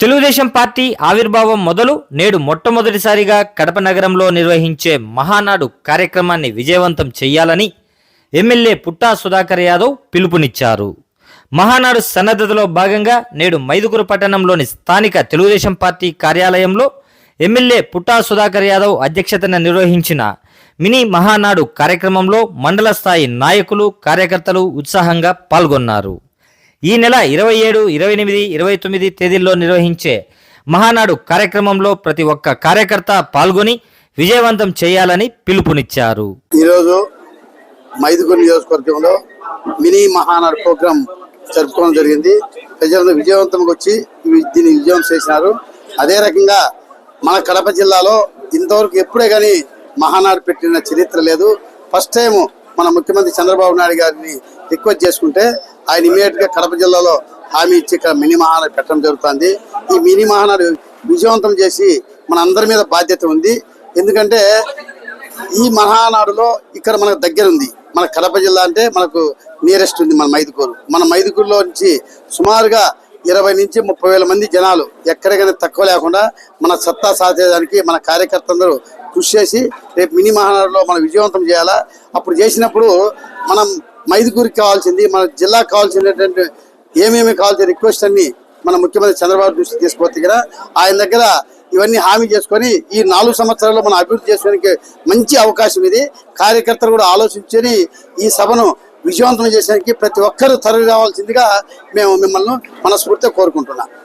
Telugu Desam party ఆవిర్భావం మొదలు నేడు మొట్టమొదటిసారిగా కడప నగరంలో నిర్వహించే మహానాడు కార్యక్రమాన్ని విజయవంతం చేయాలని ఎమ్మెల్యే పుట్టా సుధాకర్ యాదవ్ పిలుపునిచ్చారు. మహానాడు సన్నద్ధతలో భాగంగా నేడు మైదుగురు పట్టణంలోని స్థానిక తెలుగుదేశం పార్టీ కార్యాలయంలో ఎమ్మెల్యే పుట్టా సుధాకర్ యాదవ్ అధ్యక్షతన నిర్వహించిన మినీ మహానాడు కార్యక్రమంలో మండల స్థాయి నాయకులు కార్యకర్తలు ఉత్సాహంగా పాల్గొన్నారు. ఈ నెల ఇరవై ఏడు ఇరవై ఎనిమిది ఇరవై తొమ్మిది తేదీల్లో నిర్వహించే మహానాడు కార్యక్రమంలో ప్రతి ఒక్క కార్యకర్త పాల్గొని విజయవంతం చేయాలని పిలుపునిచ్చారు. ఈరోజు మైదుగురు నియోజకవర్గంలో మినీ మహానాడు ప్రోగ్రాం జరుపుకోవడం జరిగింది. ప్రజలందరూ విజయవంతంగా వచ్చి దీన్ని విజయం చేసినారు. అదే రకంగా మన కడప జిల్లాలో ఇంతవరకు ఎప్పుడే కానీ మహానాడు పెట్టిన చరిత్ర లేదు. ఫస్ట్ టైం మన ముఖ్యమంత్రి చంద్రబాబు నాయుడు గారిని రిక్వెస్ట్ చేసుకుంటే ఆయన ఇమీడియట్గా కడప జిల్లాలో హామీ ఇచ్చి ఇక్కడ మినీ మహానాడు పెట్టడం జరుగుతుంది. ఈ మినీ మహానాడు విజయవంతం చేసి మన అందరి మీద బాధ్యత ఉంది. ఎందుకంటే ఈ మహానాడులో ఇక్కడ మనకు దగ్గర ఉంది. మన కడప జిల్లా అంటే మనకు నియరెస్ట్ ఉంది మన మైదుకూరు. మన మైదుకూరులో నుంచి సుమారుగా ఇరవై నుంచి ముప్పై వేల మంది జనాలు ఎక్కడికైనా తక్కువ లేకుండా మన సత్తా సాధించడానికి మన కార్యకర్తలందరూ కృషి చేసి రేపు మినీ మహానగరంలో మనం విజయవంతం చేయాలా? అప్పుడు చేసినప్పుడు మనం మైదుకూరికి కావాల్సింది మన జిల్లాకు కావాల్సినటువంటి ఏమేమి కావాల్సిన రిక్వెస్ట్ అన్ని మన ముఖ్యమంత్రి చంద్రబాబు దృష్టికి తీసుకుపోతే కదా ఆయన దగ్గర ఇవన్నీ హామీ చేసుకొని ఈ నాలుగు సంవత్సరాల్లో మనం అభివృద్ధి చేసుకోవడానికి మంచి అవకాశం ఇది. కార్యకర్తలు కూడా ఆలోచించుకొని ఈ సభను విజయవంతం చేసేందుకు ప్రతి ఒక్కరూ తరలి రావాల్సిందిగా మేము మిమ్మల్ని మనస్ఫూర్తిగా కోరుకుంటున్నాం.